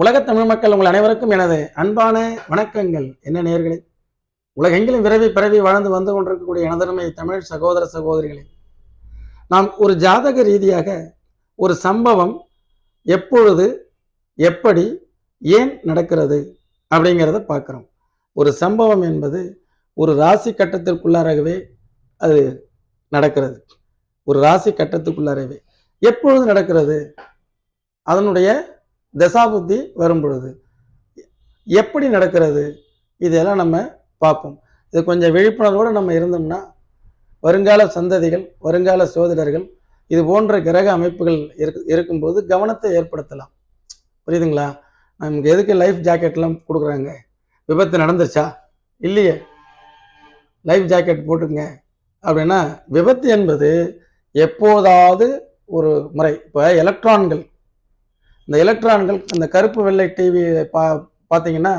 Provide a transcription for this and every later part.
உலகத் தமிழ் மக்கள் உங்கள் அனைவருக்கும் எனது அன்பான வணக்கங்கள். என்ன நேர்களே உலகெங்கிலும் விரவி பிறவி வாழ்ந்து வந்து கொண்டிருக்கக்கூடிய எனதருமை தமிழ் சகோதர சகோதரிகளே நாம் ஒரு ஜாதக ரீதியாக ஒரு சம்பவம் எப்பொழுது எப்படி ஏன் நடக்கிறது அப்படிங்கிறத பார்க்குறோம். ஒரு சம்பவம் என்பது ஒரு ராசி கட்டத்திற்குள்ளாரவே அது நடக்கிறது. ஒரு ராசி கட்டத்துக்குள்ளாரவே எப்பொழுது நடக்கிறது? அதனுடைய தசாபுத்தி வரும் பொழுது எப்படி நடக்கிறது? இதெல்லாம் நம்ம பார்ப்போம். இது கொஞ்சம் விழிப்புணர்வோடு நம்ம இருந்தோம்னா வருங்கால சந்ததிகள் வருங்கால சோதிடர்கள் இது போன்ற கிரக அமைப்புகள் இருக்கு இருக்கும்போது கவனத்தை ஏற்படுத்தலாம். புரியுதுங்களா? நமக்கு எதுக்கு லைஃப் ஜாக்கெட்லாம் கொடுக்குறாங்க? விபத்து நடந்துருச்சா? இல்லையே. லைஃப் ஜாக்கெட் போட்டுங்க அப்படின்னா விபத்து என்பது எப்போதாவது ஒரு முறை இப்போ எலக்ட்ரான்கள் இந்த எலக்ட்ரான்கள் அந்த கருப்பு வெள்ளை டிவி பா பார்த்தீங்கன்னா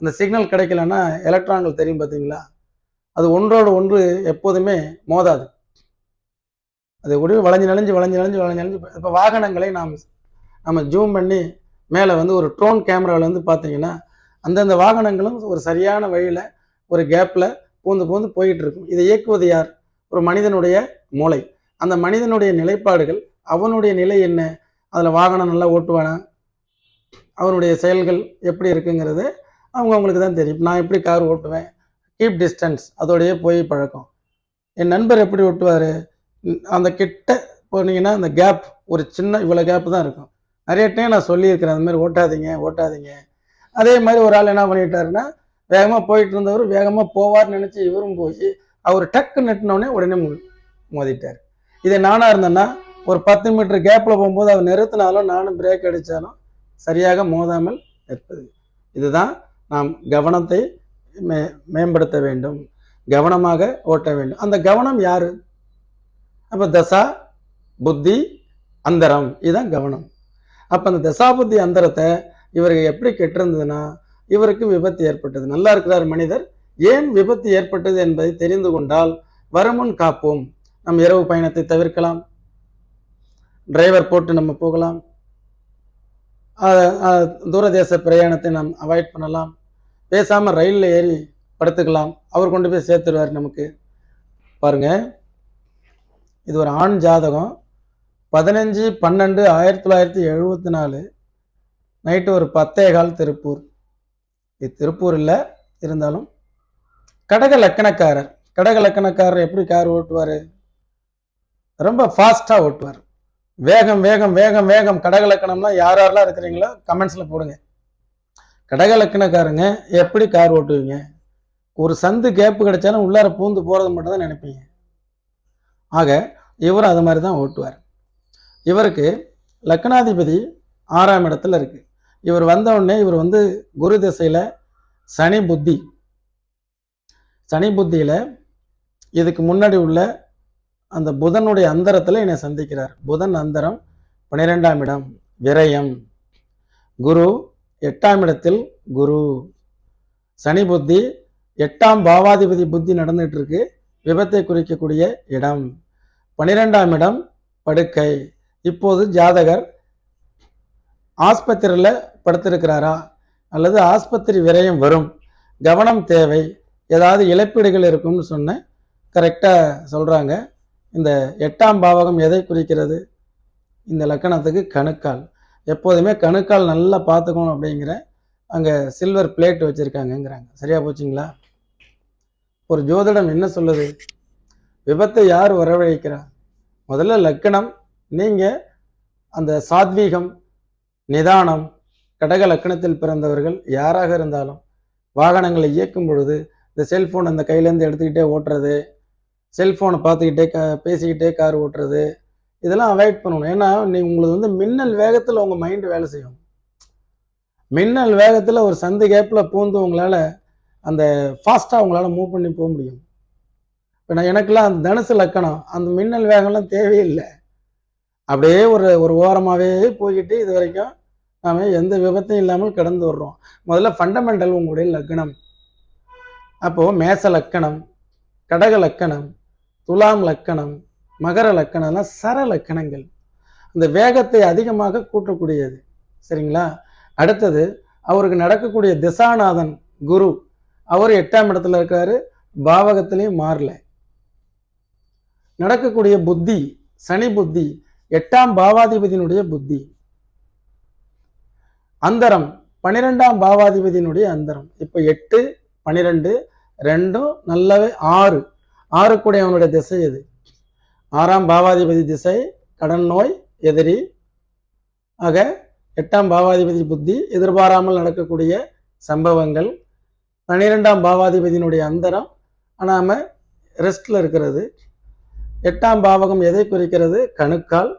அந்த சிக்னல் கிடைக்கலன்னா எலக்ட்ரான்கள் தெரியும் பார்த்தீங்களா? அது ஒன்றோடு ஒன்று எப்போதுமே மோதாது. அது ஒடி வளைஞ்சு நெளிஞ்சு வளைஞ்சு நெளிஞ்சு வளைஞ்சு நெளிஞ்சு இப்போ வாகனங்களை நாம் நம்ம ஜூம் பண்ணி மேலே வந்து ஒரு ட்ரோன் கேமராவில் வந்து பார்த்தீங்கன்னா அந்தந்த வாகனங்களும் ஒரு சரியான வழியில் ஒரு கேப்பில் பூந்து பூந்து போயிட்டு இருக்கும் இதை இயக்குவது யார்? ஒரு மனிதனுடைய மூளை. அந்த மனிதனுடைய நிலைப்பாடுகள் அவனுடைய நிலை என்ன? அதில் வாகனம் நல்லா ஓட்டுவானா? அவனுடைய செயல்கள் எப்படி இருக்குங்கிறது அவங்க அவங்களுக்கு தான் தெரியும். நான் எப்படி கார் ஓட்டுவேன்? கீப் டிஸ்டன்ஸ் அதோடையே போய் பழக்கம். என் நண்பர் எப்படி ஓட்டுவார்? அந்த கிட்ட போனீங்கன்னா அந்த கேப் ஒரு சின்ன இவ்வளோ கேப் தான் இருக்கும். நிறைய டைம் நான் சொல்லியிருக்கிறேன் அந்த மாதிரி ஓட்டாதீங்க ஓட்டாதீங்க. அதே மாதிரி ஒரு ஆள் என்ன பண்ணிட்டாருன்னா வேகமாக போயிட்டு இருந்தவர் வேகமாக போவார்னு நினச்சி இவரும் போய் அவர் டக்கு நெட்டினோடனே உடனே மோதிட்டார். இதே நானாக இருந்தேன்னா ஒரு பத்து மீட்டர் கேப்பில் போகும்போது அவர் நிறுத்தினாலும் நானும் பிரேக் அடித்தாலும் சரியாக மோதாமல் நிற்பது. இதுதான் நாம் கவனத்தை மே மேம்படுத்த வேண்டும். கவனமாக ஓட்ட வேண்டும். அந்த கவனம் யாரு? அப்போ தசா புத்தி அந்தரம். இதுதான் கவனம். அப்போ அந்த தசா புத்தி அந்தரத்தை இவருக்கு எப்படி கெட்டிருந்ததுன்னா இவருக்கு விபத்து ஏற்பட்டது. நல்லா இருக்கிறார் மனிதர். ஏன் விபத்து ஏற்பட்டது என்பதை தெரிந்து கொண்டால் வருமுன் காப்போம். நம் இரவு பயணத்தை தவிர்க்கலாம். டிரைவர் போட்டு நம்ம போகலாம். தூரதேச பிரயாணத்தை நாம் அவாய்ட் பண்ணலாம். பேசாமல் ரயிலில் ஏறி படுத்துக்கலாம். அவர் கொண்டு போய் சேர்த்துருவார் நமக்கு. பாருங்கள் இது ஒரு ஆண் ஜாதகம். பதினஞ்சு பன்னெண்டு ஆயிரத்தி தொள்ளாயிரத்தி எழுபத்தி நாலு. நைட்டு ஒரு பத்தே கால் திருப்பூர். இது திருப்பூர் இல்லை இருந்தாலும். கடக லக்கணக்காரர். கடக லக்கணக்காரர் எப்படி கார் ஓட்டுவார்? ரொம்ப ஃபாஸ்ட்டாக ஓட்டுவார். வேகம் வேகம் வேகம் வேகம். கடகலக்கணம்னா யார் யாரெல்லாம் இருக்கிறீங்களோ கமெண்ட்ஸில் போடுங்க. கடகலக்கணக்காரங்க எப்படி கார் ஓட்டுவீங்க? ஒரு சந்து கேப்பு கிடைச்சாலும் உள்ளார பூந்து போகிறது மட்டும் தான் நினைப்பீங்க. ஆக இவரும் அது மாதிரி தான் ஓட்டுவார். இவருக்கு லக்னாதிபதி ஆறாம் இடத்துல இருக்குது இவர் வந்தவுடனே இவர் வந்து குரு திசையில் சனி புத்தி. சனி புத்தியில் இதுக்கு முன்னாடி உள்ள அந்த புதனுடைய அந்தரத்தில் என்னை சந்திக்கிறார். புதன் அந்தரம் பன்னிரெண்டாம் இடம் விரயம். குரு எட்டாம் இடத்தில் குரு. சனி புத்தி எட்டாம் பாவாதிபதி புத்தி நடந்துட்டு இருக்கு விபத்தை குறிக்கக்கூடிய இடம். பனிரெண்டாம் இடம் படுக்கை. இப்போது ஜாதகர் ஆஸ்பத்திரியில் படுத்திருக்கிறாரா? அல்லது ஆஸ்பத்திரி விரயம் வரும். கவனம் தேவை. ஏதாவது இழப்பீடுகள் இருக்கும்னு சொன்னேன் கரெக்டாக சொல்கிறாங்க இந்த எட்டாம் பாவகம் எதை குறிக்கிறது? இந்த லக்கணத்துக்கு கணுக்கால். எப்போதுமே கணுக்கால் நல்லா பார்த்துக்கணும் அப்படிங்கிற அங்கே சில்வர் பிளேட் வச்சுருக்காங்கங்கிறாங்க. சரியா போச்சுங்களா? ஒரு ஜோதிடம் என்ன சொல்லுது? விபத்தை யார் வரவழைக்கிறா? முதல்ல லக்கணம் நீங்கள் அந்த சாத்வீகம் நிதானம் கடக லக்கணத்தில் பிறந்தவர்கள் யாராக இருந்தாலும் வாகனங்களை இயக்கும் பொழுது இந்த செல்ஃபோன் அந்த கையிலேருந்து எடுத்துக்கிட்டே ஓட்டுறது செல்ஃபோனை பார்த்துக்கிட்டே க பேசிக்கிட்டே கார் ஓட்டுறது இதெல்லாம் அவாய்ட் பண்ணணும். ஏன்னா நீ உங்களுக்கு வந்து மின்னல் வேகத்தில் உங்கள் மைண்டு வேலை செய்யும். மின்னல் வேகத்தில் ஒரு சந்து கேப்பில் பூந்து உங்களால் அந்த ஃபாஸ்ட்டாக உங்களால் மூவ் பண்ணி போக முடியும். இப்போ நான் எனக்கெல்லாம் அந்த தனுசு லக்கணம் அந்த மின்னல் வேகம்லாம் தேவையில்லை அப்படியே ஒரு ஒரு ஓரமாகவே போய்கிட்டு இது வரைக்கும் நாம் எந்த விபத்தையும் இல்லாமல் கடந்து வர்றோம். முதல்ல ஃபண்டமெண்டல் உங்களுடைய லக்கணம். அப்போது மேச லக்கணம் கடக லக்கணம் துலாம் லக்கணம் மகர லக்கணம்லாம் சர லக்கணங்கள். அந்த வேகத்தை அதிகமாக கூட்டக்கூடியது. சரிங்களா? அடுத்தது அவருக்கு நடக்கக்கூடிய திசாநாதன் குரு அவர் எட்டாம் இடத்துல இருக்காரு பாவகத்திலையும் மாறல. நடக்கக்கூடிய புத்தி சனி புத்தி எட்டாம் பாவாதிபதியினுடைய புத்தி. அந்தரம் பன்னிரெண்டாம் பாவாதிபதியினுடைய அந்தரம். இப்போ எட்டு பன்னிரெண்டு ரெண்டும் நல்லாவே ஆறு. ஆறு அவனுடைய திசை எது ஆறாம் பாவாதிபதி திசை கடன் நோய் எதிரி. ஆக எட்டாம் பாவாதிபதி புத்தி எதிர்பாராமல் நடக்கக்கூடிய சம்பவங்கள். பன்னிரெண்டாம் பாவாதிபதியினுடைய அந்தரம் நாம ரெஸ்டில் இருக்கிறது. எட்டாம் பாவகம் எதை குறிக்கிறது? கணுக்கால்.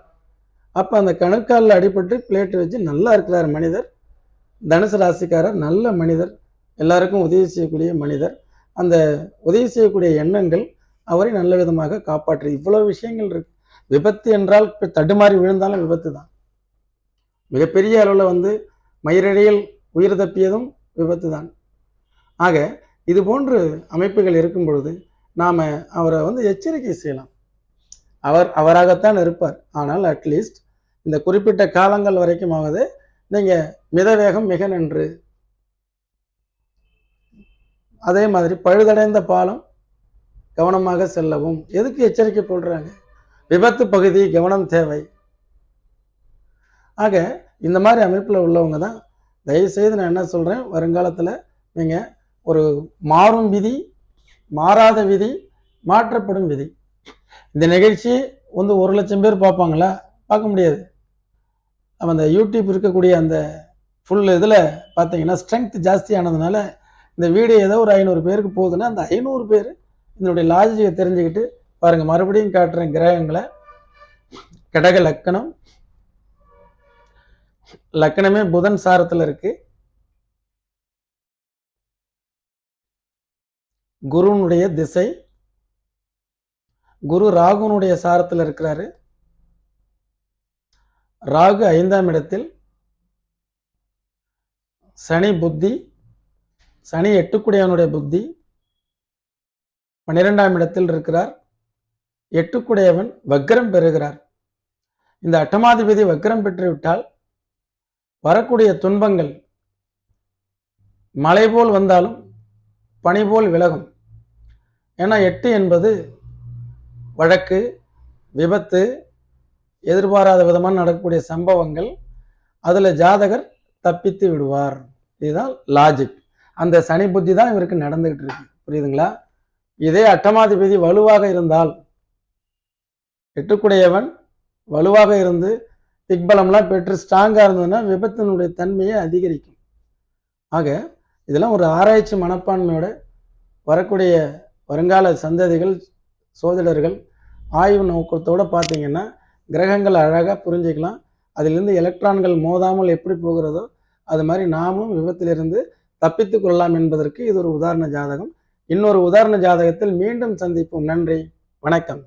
அப்போ அந்த கணுக்காலில் அடிபட்டு பிளேட் வச்சு நல்லா இருக்கிறார் மனிதர். தனுசு ராசிக்காரர் நல்ல மனிதர். எல்லாருக்கும் உதவி செய்யக்கூடிய மனிதர். அந்த உதவி செய்யக்கூடிய எண்ணங்கள் அவரை நல்ல விதமாக காப்பாற்று. இவ்வளவு விஷயங்கள் இருக்கு. விபத்து என்றால் இப்போ தடுமாறி விழுந்தாலும் விபத்து தான். மிகப்பெரிய அளவில் வந்து மயிரிழையில் உயிர் தப்பியதும் விபத்து தான். ஆக இது போன்று அமைப்புகள் இருக்கும் பொழுது நாம் அவரை வந்து எச்சரிக்கை செய்யலாம். அவர் அவராகத்தான் இருப்பார். ஆனால் அட்லீஸ்ட் இந்த குறிப்பிட்ட காலங்கள் வரைக்குமாவது நீங்கள் மிதவேகம் மிக நன்று அதே மாதிரி பழுதடைந்த பாலம் கவனமாக செல்லவும். எதுக்கு எச்சரிக்கை போடுறாங்க விபத்து பகுதி கவனம் தேவை. ஆக இந்த மாதிரி அமைப்பில் உள்ளவங்க தான் தயவுசெய்து நான் என்ன சொல்கிறேன் வருங்காலத்தில் நீங்கள் ஒரு மாறும் விதி மாறாத விதி மாற்றப்படும் விதி. இந்த நிகழ்ச்சி வந்து ஒரு லட்சம் பேர் பார்ப்பாங்களா? பார்க்க முடியாது. அந்த யூடியூப் இருக்கக்கூடிய அந்த ஃபுல் இதில் பார்த்தீங்கன்னா ஸ்ட்ரென்த் ஜாஸ்தியானதுனால இந்த வீடியோ ஏதோ ஒரு ஐநூறு பேருக்கு போகுதுன்னா அந்த ஐநூறு பேர் இதனுடைய லாஜிக்கை தெரிஞ்சுக்கிட்டு பாருங்கள் மறுபடியும் காட்டுறேன் கிரகங்களை. கடக லக்கணம். லக்கணமே புதன் சாரத்தில் இருக்கு. குருனுடைய திசை. குரு ராகுனுடைய சாரத்தில் இருக்கிறாரு. ராகு ஐந்தாம் இடத்தில். சனி புத்தி. சனி எட்டுக்குடையவனுடைய புத்தி. பன்னிரெண்டாம் இடத்தில் இருக்கிறார். எட்டுக்குடையவன் வக்ரம் பெறுகிறார். இந்த அட்டமாதிபதி வக்ரம் பெற்றுவிட்டால் வரக்கூடிய துன்பங்கள் மழை போல் வந்தாலும் பனி போல் விலகும். ஏன்னா எட்டு என்பது வழக்கு விபத்து எதிர்பாராத விதமாக நடக்கக்கூடிய சம்பவங்கள். அதில் ஜாதகர் தப்பித்து விடுவார். இதுதான் லாஜிக் அந்த சனி புத்தி தான் இவருக்கு நடந்துகிட்டு இருக்கு. புரியுதுங்களா? இதே அட்டமாதிபதி வலுவாக இருந்தால் எட்டுக்குடையவன் வலுவாக இருந்து திக்பலம்லாம் பெற்று ஸ்ட்ராங்காக இருந்ததுன்னா விபத்தினுடைய தன்மையை அதிகரிக்கும். ஆக இதெல்லாம் ஒரு ஆராய்ச்சி மனப்பான்மையோட வரக்கூடிய வருங்கால சந்ததிகள் சோதிடர்கள் ஆய்வு நோக்கத்தோடு பார்த்தீங்கன்னா கிரகங்கள் அழகாக புரிஞ்சுக்கலாம். அதிலிருந்து எலக்ட்ரான்கள் மோதாமல் எப்படி போகிறதோ அது மாதிரி நாமும் விபத்திலிருந்து தப்பித்து கொள்ளலாம் என்பதற்கு இது ஒரு உதாரண ஜாதகம். இன்னொரு உதாரண ஜாதகத்தில் மீண்டும் சந்திப்போம். நன்றி. வணக்கம்.